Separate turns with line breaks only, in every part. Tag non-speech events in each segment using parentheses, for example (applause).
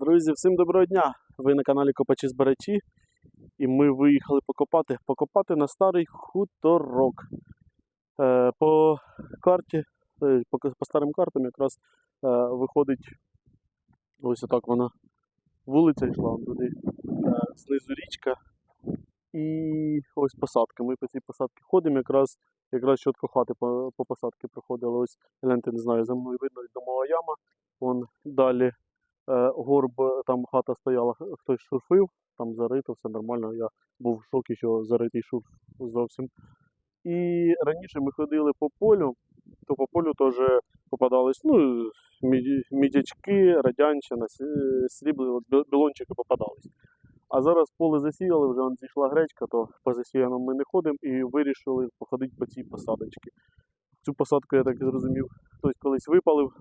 Друзі, всім доброго дня! Ви на каналі Копачі Збирачі. І ми виїхали покопати, покопати на старий хуторок. Е, по карті, е, по, старим картам якраз е, виходить ось отак вона. Вулиця йшла туди, знизу річка. І ось посадка. Ми по цій посадці ходимо, якраз, якраз чітко хати по, по посадці проходили. Ось гляньте, не знаю, за мною видно домова яма. Вон далі горб, там хата стояла, хтось шурфив, там зарито, все нормально. Я був в шокі, що заритий шурф зовсім. І раніше ми ходили по полю, то по полю теж попадались ну, мідячки, радянщина, срібло, білончики попадались. А зараз поле засіяли, вже зійшла гречка, то по засіяному ми не ходимо і вирішили походити по цій посадочці. Цю посадку, я так зрозумів, хтось колись випалив.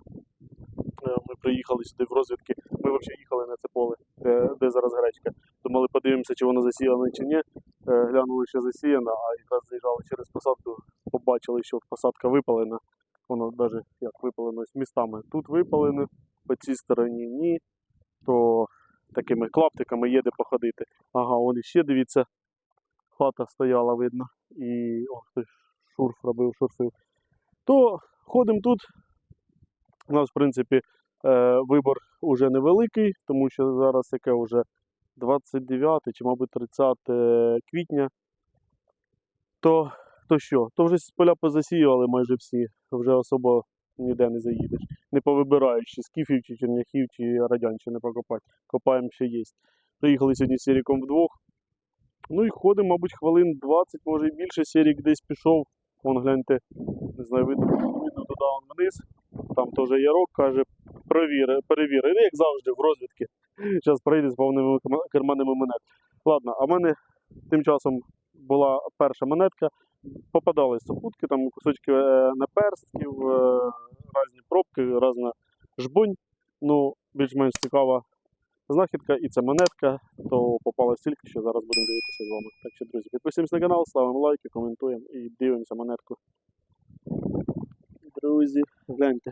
Е, Ми приїхали сюди в розвідки. Ми взагалі їхали на це поле, де, де зараз гречка. Думали, подивимося, чи воно засіяне, чи ні. Е, Глянули, що засіяно, а якраз заїжджали через посадку, побачили, що посадка випалена. Воно навіть як випалено з містами. Тут випалено, по цій стороні ні. То такими клаптиками є де походити. Ага, вон іще, дивіться, хата стояла, видно. І о, хтось шурф робив, шурфив. То ходимо тут. У нас, в принципі, е, вибор уже невеликий, тому що зараз яке вже 29 чи, мабуть, 30 квітня. То, то що? То вже поля позасіювали майже всі, вже особо ніде не заїдеш. Не повибираючи скіфів, чи черняхів, чи радянщини покопати. Копаємо ще є. Приїхали сьогодні з Сіріком вдвох. Ну і ходимо, мабуть, хвилин 20, може і більше. Сірік десь пішов. Вон гляньте, не знаю, видно, видно туди вниз. Там теж ярок каже, перевіри, перевіри. Як завжди, в розвідки. Зараз прийде з повними карманами монет. Ладно, а в мене тим часом була перша монетка. Попадались супутки, там кусочки е, наперстків, е, різні пробки, різна жбунь. Ну, більш-менш цікава знахідка і це монетка, то попалась тільки, що зараз будемо дивитися з вами. Так що, друзі, підписуємось на канал, ставимо лайки, коментуємо і дивимося монетку. Друзі, гляньте.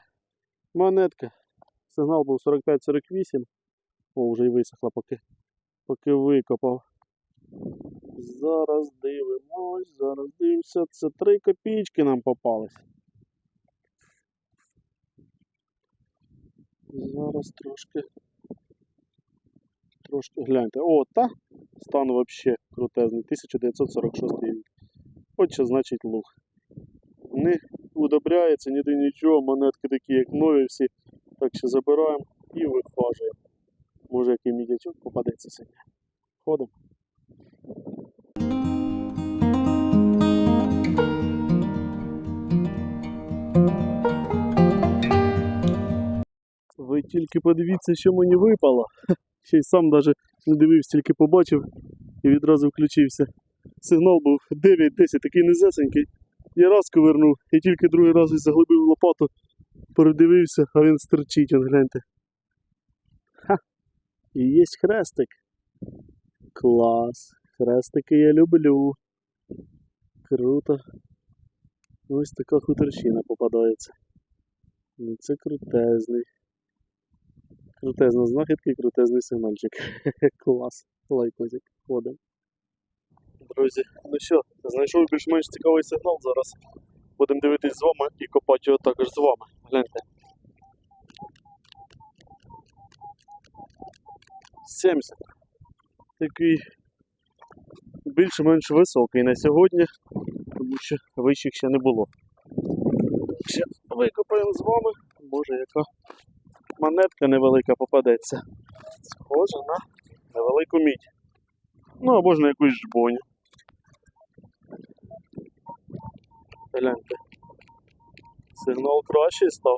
Монетка. Сигнал був 45-48. О, вже й висохла, поки, поки викопав. Зараз дивимось, зараз дивимося. Це 3 копійки нам попались. Зараз трошки. Трошки гляньте. О, та стан вообще крутезний. 1946 рік. От значить луг. Не удобряється, ніде нічого, монетки такі, як нові всі. Так що забираємо і вихважуємо. Може який мідячок попадеться сьогодні. Ходимо. Ви тільки подивіться, що мені випало. Ще й сам навіть не дивився, тільки побачив і відразу включився. Сигнал був 9-10, такий низесенький. Я раз ковернув і тільки другий раз заглибив лопату, передивився, а він стерчить, он гляньте. Ха! І є хрестик. Клас. Хрестики я люблю. Круто. Ось така хуторщина попадається. Ну це крутезний. Крутезна знахідка і крутезний сигнальчик. (laughs) Клас. Лайкозик. Ходимо. Друзі, ну що, знайшов більш-менш цікавий сигнал зараз. Будемо дивитись з вами і копати його також з вами. Гляньте. 70. Такий більш-менш високий на сьогодні, тому що вищих ще не було. Ще викопаємо з вами. Може яка монетка невелика попадеться. Схожа на невелику мідь. Ну або ж на якусь жбоню. Гляньте. Сигнал кращий став.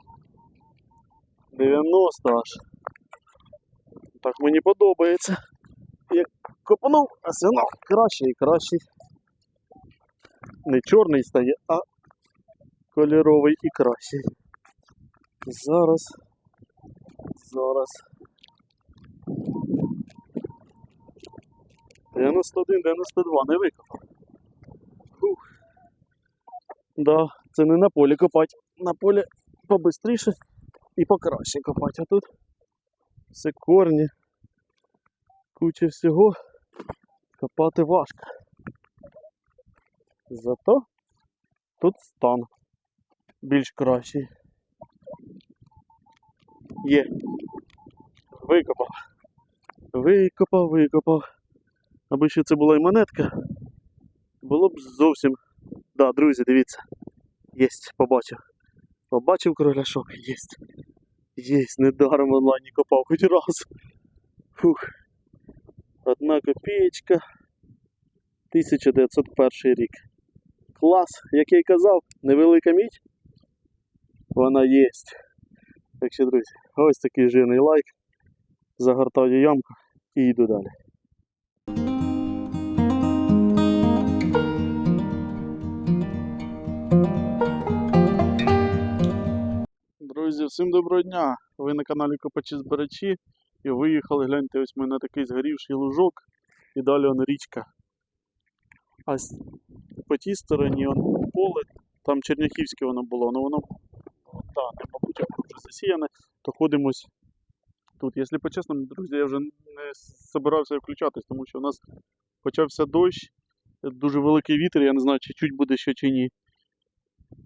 90 аж. Так мені подобається. Як копнув, а сигнал кращий і кращий. Не чорний стає, а кольоровий і кращий. Зараз. Зараз. 91, 92, не викопав. Фух. Да, це не на полі копати. На полі побистріше і покраще копати. А тут Все корні. Куча всього. Копати важко. Зато тут стан більш кращий. Є. Викопав. Викопав, викопав. Аби ще це була і монетка, було б зовсім. Да, друзі, дивіться. Єсть, побачив. Побачив кругляшок, єсть. Єсть, недаром онлайні копав хоч раз. Фух. Одна копієчка. 1901 рік. Клас, як я й казав, невелика мідь. Вона єсть. Так що, друзі, ось такий жирний лайк. Загортаю ямку і йду далі. Друзі, всім доброго дня! Ви на каналі Копачі Збирачі і виїхали, гляньте, ось ми на такий згорівший лужок і далі он річка. А по тій стороні он поле, там Черняхівське воно було, ну воно так, не, мабуть, вже засіяне, то ходимось тут. Якщо по-чесному, друзі, я вже не збирався включатись, тому що у нас почався дощ, дуже великий вітер, я не знаю, чи чуть буде ще чи ні.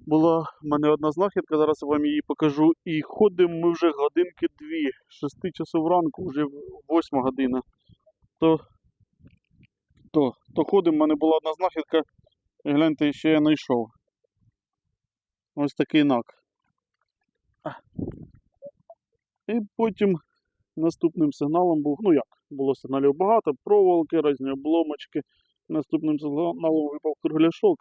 Була в мене одна знахідка, зараз я вам її покажу. І ходимо ми вже годинки дві, з 6 часов ранку, вже 8 година. То, то, то ходимо, в мене була одна знахідка, гляньте, що я знайшов. Ось такий нак. І потім наступним сигналом був, ну як, було сигналів багато, проволоки, різні обломочки. Наступним сигналом випав кругляшок.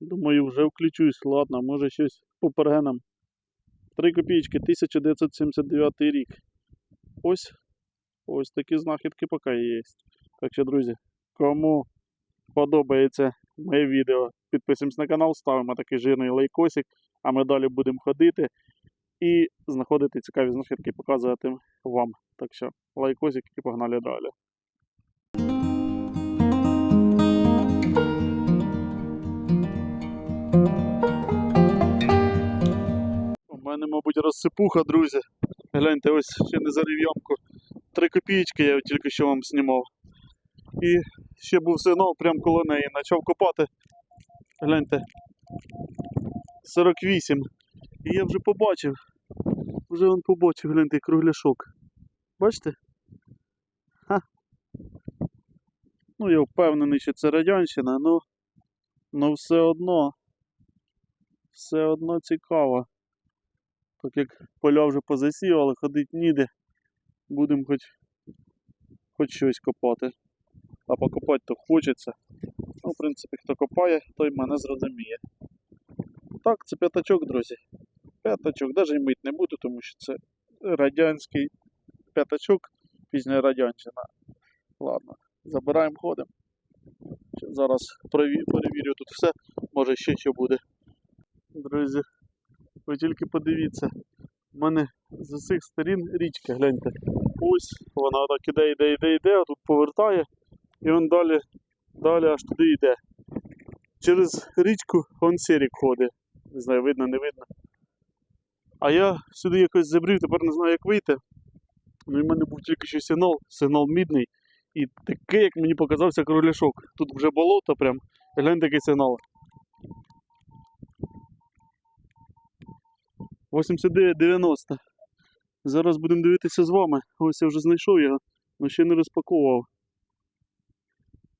Думаю, вже включусь, ладно, може щось по пергенам. 3 копійки, 1979 рік. Ось ось такі знахідки поки є. Так що, друзі, кому подобається моє відео, підписуємось на канал, ставимо такий жирний лайкосик, а ми далі будемо ходити і знаходити цікаві знахідки, показувати вам. Так що лайкосик і погнали далі. У мене, мабуть, розсипуха, друзі. Гляньте, ось ще не зарив. Три копійки я тільки що вам знімав. І ще був сигнал прямо коло неї. Почав копати. Гляньте. 48. І я вже побачив. Вже він побачив, гляньте, кругляшок. Бачите? Ха. Ну, я впевнений, що це радянщина, ну, ну все одно. Все одно цікаво. Так як поля вже позасівали, ходить ніде. Будемо хоч, хоч щось копати. А покопати то хочеться. Ну, в принципі, хто копає, той мене зрозуміє. Так, це п'ятачок, друзі. П'ятачок, навіть мить не буду, тому що це радянський п'ятачок, пізня радянщина. Ладно, забираємо, ходимо. Зараз перевірю тут все, може ще що буде. Друзі, ви тільки подивіться. У мене з усіх сторін річка, гляньте. Ось вона так іде, іде, іде, іде, а тут повертає, і він далі, далі аж туди йде. Через річку он серік ходить. Не знаю, видно, не видно. А я сюди якось забрів, тепер не знаю, як вийти. Ну і в мене був тільки що сигнал, сигнал мідний. І такий, як мені показався кругляшок. Тут вже болото прям. Глянь такий сигнал. 89-90. Зараз будемо дивитися з вами. Ось я вже знайшов його, але ще не розпаковував.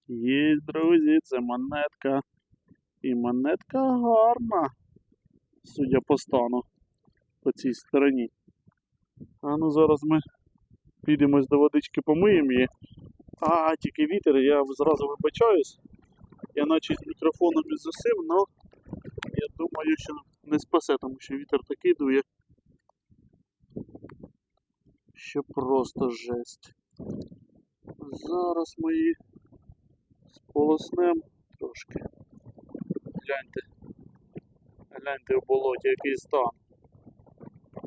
Є, друзі, це монетка. І монетка гарна. Судя по стану по цій стороні. А ну зараз ми підемо до водички помиємо її. А, тільки вітер, я зразу вибачаюсь. Я наче з мікрофоном і з але я думаю, що не спасе, тому що вітер такий дує. Що просто жесть. Зараз ми її сполоснемо трошки. Гляньте. Гляньте в болоті, який стан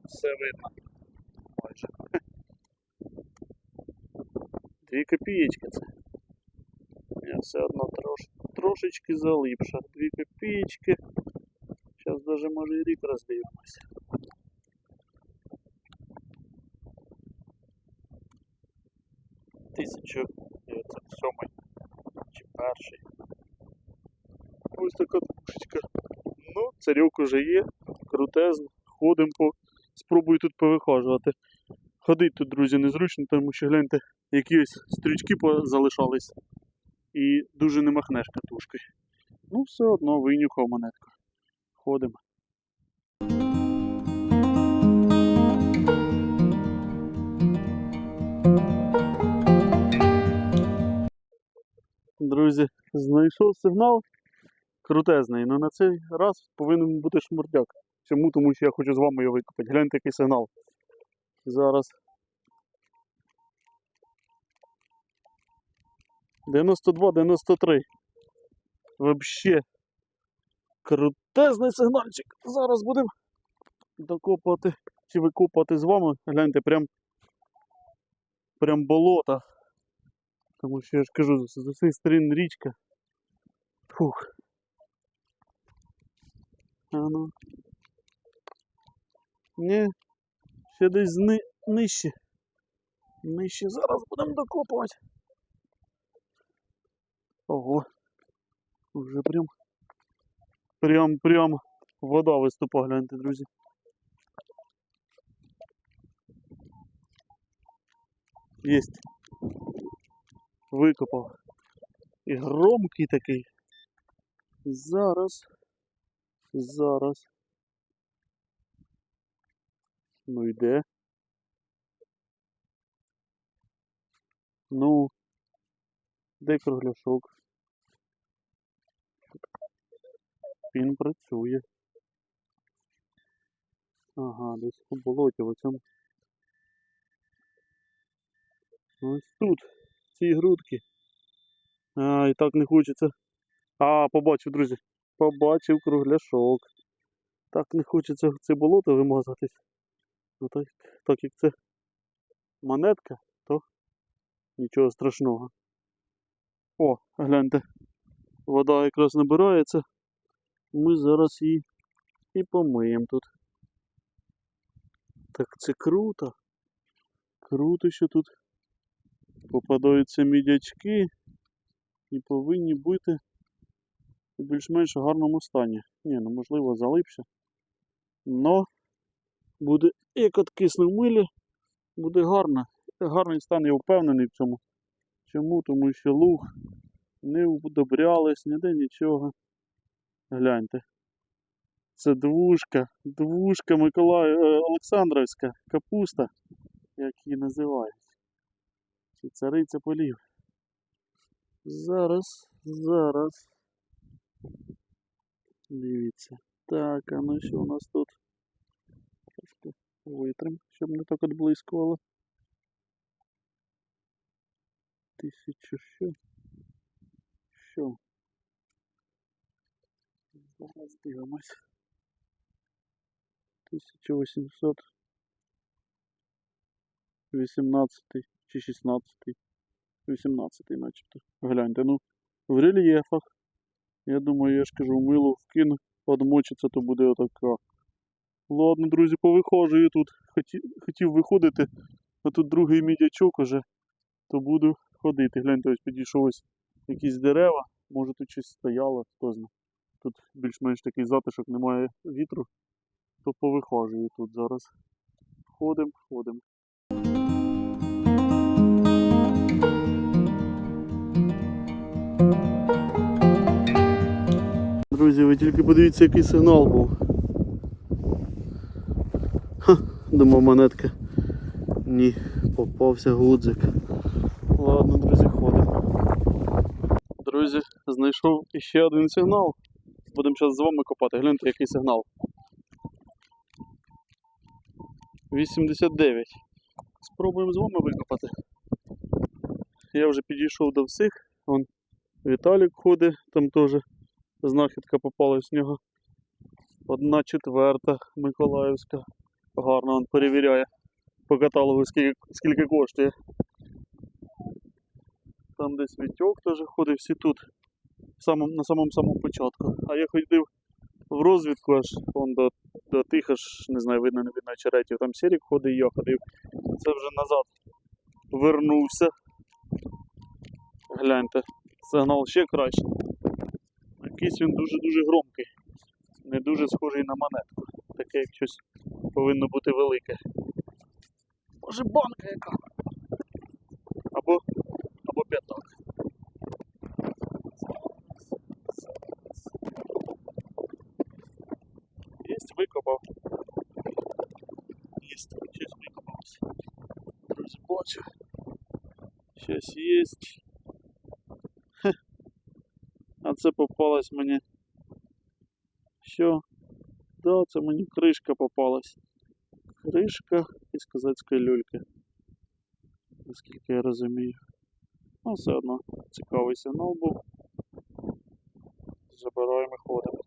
все видно. Майже. Дві копієчки це. Я все одно трош, трошечки залипша. Дві копієчки. Зараз навіть може і рік роздивимося. Тисячу сьомий чи перший. Ось така пушечка. Ну, царюк уже є, крутезно, ходимо по Спробую тут повихажувати. Ходить тут, друзі, незручно, тому що гляньте, якісь стрічки залишались. І дуже не махнеш катушкою. Ну, все одно винюхав монетку. Ходимо. Друзі, знайшов сигнал крутезний, але на цей раз повинен бути шмурдяк. Чому? Тому що я хочу з вами його викопати. Гляньте, який сигнал. Зараз. 92-93. Вообще. Крутезний сигнальчик. Зараз будемо докопати чи викопати з вами. Гляньте, прям прям болото. Тому що я ж кажу, з усіх сторін річка. Фух. А ну. Ні, ще десь зни... нижче. Нижче зараз будемо докопувати. Ого. Уже прям. Прям, прям вода виступа, гляньте, друзі. Єсть. Викопав. І громкий такий. Зараз. Зараз. Ну йде. Ну. Де кругляшок? Він працює. Ага, десь у болоті в цьому. Ось тут, в цій грудки. А, і так не хочеться. А, побачив, друзі. Побачив кругляшок. Так не хочеться в це болото вимазатись. Ну так, так як це монетка, то нічого страшного. О, гляньте, вода якраз набирається. Ми зараз її і помиємо тут. Так це круто. Круто, що тут попадаються мідячки і повинні бути у більш-менш гарному стані. Ні, ну можливо залипше. Но буде, як от кисне в милі, буде гарно. Гарний стан, я впевнений в цьому. Чому? Тому що луг не удобрялись, ніде нічого. Гляньте. Це двушка, двушка Миколай... е, Олександровська капуста, як її називають. Чи цариця полів. Зараз, зараз. Дивіться. Так, а ну що у нас тут? Трошки витрим, щоб не так отблискувало. Тисячу що? Що? Зараз дивимось. 1818 чи 16. 18 начебто. Гляньте, ну в рельєфах. Я думаю, я ж кажу, мило вкину, одмочиться, то буде отака. Ладно, друзі, повиходжую тут. Хотів, виходити, а тут другий мідячок уже, то буду ходити. Гляньте, ось підійшов ось якісь дерева, може тут щось стояло, хто знає. Тут більш-менш такий затишок, немає вітру, то повиходжую тут зараз. Ходимо, ходимо. Друзі, ви тільки подивіться, який сигнал був. Ха, думав монетка. Ні, попався гудзик. Ладно, друзі, ходимо. Друзі, знайшов іще один сигнал. Будемо зараз з вами копати. Гляньте, який сигнал. 89. Спробуємо з вами викопати. Я вже підійшов до всіх. Вон Віталік ходить, там теж знахідка попалась в нього. Одна четверта Миколаївська. Гарно він перевіряє по каталогу, скільки, скільки коштує. Там десь Вітьок теж ходить, всі тут. Самому, на самому самому початку. А я ходив в розвідку аж вон до, до тих аж, не знаю, видно, не видно черетів. Там Сірік ходить, я ходив. Це вже назад вернувся. Гляньте, сигнал ще краще. Якийсь він дуже-дуже громкий. Не дуже схожий на монетку. Таке як щось повинно бути велике. Може банка яка? Або, або п'ятак. Єсть, викопав. Єсть, щось викопалося. Друзі, бачу. Щось єсть. Хе. А це попалась мені. Що? Да, це мені кришка попалась. Кришка із козацької люльки. Наскільки я розумію. Ну, все одно цікавий сигнал був. Забираємо і ходимо.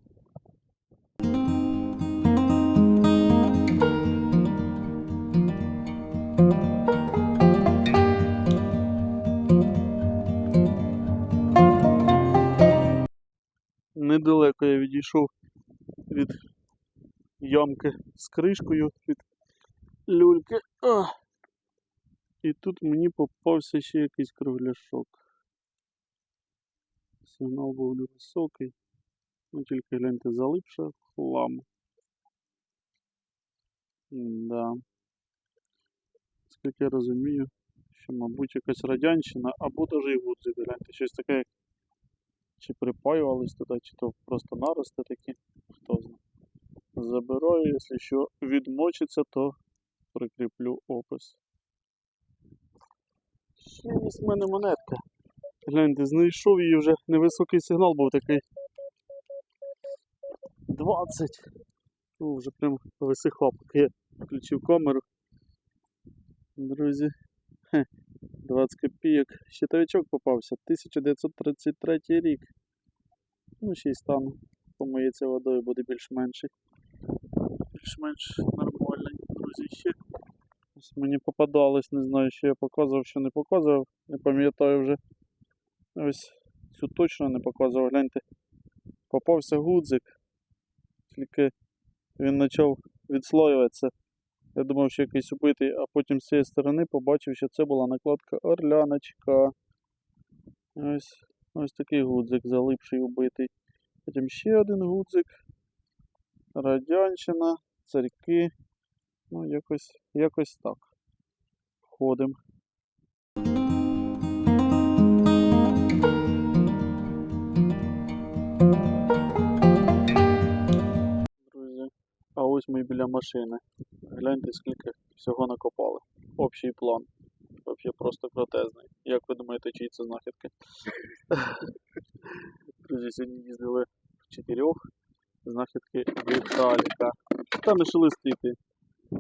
Недалеко я відійшов від ямки з кришкою від люльки. А! І тут мені попався ще якийсь кругляшок. Сигнал був невисокий. Ну тільки гляньте, залипша хлам. Да. Скільки я розумію, що, мабуть, якась радянщина або даже і гудзик. Гляньте, щось таке, як чи припаювались туди, чи то просто нарости такі, хто знає. Забираю, якщо що відмочиться, то прикріплю опис. Ще є в мене монетка. Гляньте, знайшов її вже невисокий сигнал був такий. 20. Ну, вже прям висихав, поки я включив камеру. Друзі. 20 копійок. Щитовичок попався. 1933 рік. Ну, ще й стан помиється водою, буде більш-менший. Більш-менш нормальний, друзі. Ось мені попадалось, не знаю, що я показував, що не показував. Не пам'ятаю вже. Ось цю точно не показував. Гляньте. Попався гудзик. Тільки він почав відслоюватися. Я думав, що якийсь убитий, а потім з цієї сторони побачив, що це була накладка орляночка. Ось, ось такий гудзик залипший убитий. Потім ще один гудзик. Радянщина, царьки. Ну, якось, якось так. Входимо. Друзі, а ось ми біля машини. Гляньте, скільки всього накопали. Общий план. Взагалі просто крутезний. Як ви думаєте, чиї це знахідки? (laughs) Друзі, сьогодні їздили в чотирьох. Знахідки Віталіка. Та не шелестити.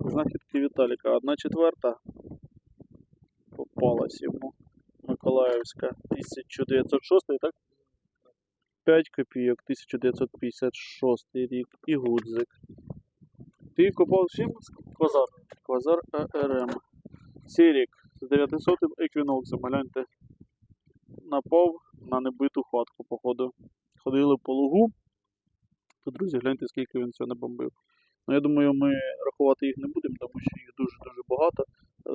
Знахідки Віталіка. Одна четверта попалась йому. Миколаївська 1906, так? 5 копійок 1956 рік і гудзик. Ти копав чим? Квазар. Квазар АРМ. Сірік з 900 еквіноксом. Гляньте. Напав на небиту хатку, походу. Ходили по лугу. То, друзі, гляньте, скільки він цього набомбив. Ну, я думаю, ми рахувати їх не будемо, тому що їх дуже-дуже багато.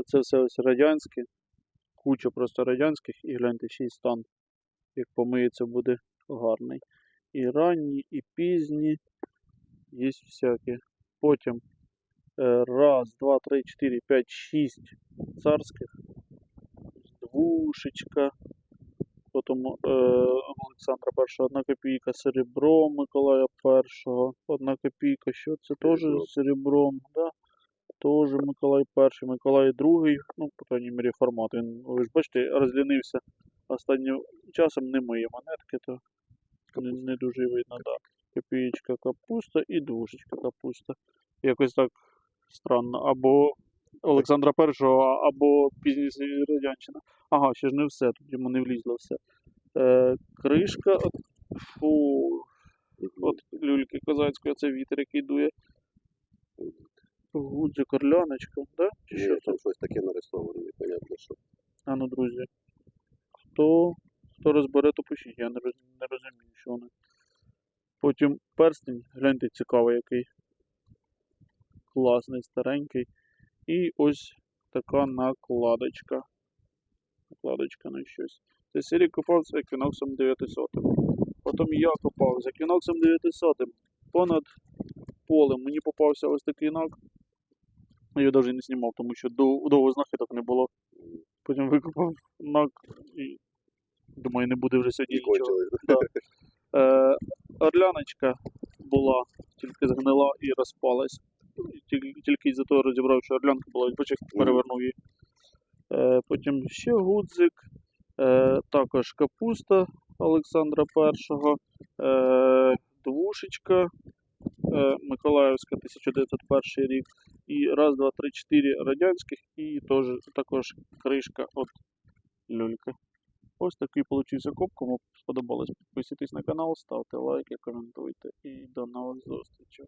Це все ось радянське. Куча просто радянських. І гляньте, ще й стан. Як помиється, буде гарний. І ранні, і пізні. Є всякі. Потім е, раз, два, три, чотири, п'ять, шість царських. Двушечка. Потім е, Олександра І, одна копійка серебром Миколая І, одна копійка, що це теж
Серебро.
серебром, да? Теж Миколай І, Миколай II, ну, по крайній мірі, формат. Він, ви ж бачите, розлінився останнім часом не миє монетки, то не, не дуже видно, да. Копієчка капуста і двушечка капуста. Якось так странно. Або Олександра І, або пізніше радянщина. Ага, ще ж не все, тут йому не влізло все. Е, кришка. от- Фу, от люльки козацької, це вітер, який дує. Гудзик, орляночка, да? Чи
Ні,
що
там щось таке нарисоване, непонятно що.
А ну, друзі, хто, хто розбере, то пишіть, я не, роз, не розумію, що вони. Потім перстень, гляньте, цікавий який. Класний, старенький. І ось така накладочка. Накладочка на щось. Цей серій копав з еквіноксом 900. Потім я копав з еквіноксом 900. Понад полем мені попався ось такий нак. Я його навіть не знімав, тому що дов- довго знахідок не було. Потім викопав нак і думаю, не буде вже сьогодні нічого. Да. Е, орляночка була, тільки згнила і розпалась. Тільки, із-за того розібрав, що орлянка була, бачив, перевернув її. Е, потім ще гудзик, е, також капуста Олександра І, е, двушечка Миколаївська 1901 рік. І раз, два, три, чотири радянських і теж, також кришка від люльки. Ось такий получився коп. Кому сподобалось, підписуйтесь на канал, ставте лайки, коментуйте і до нових зустрічей.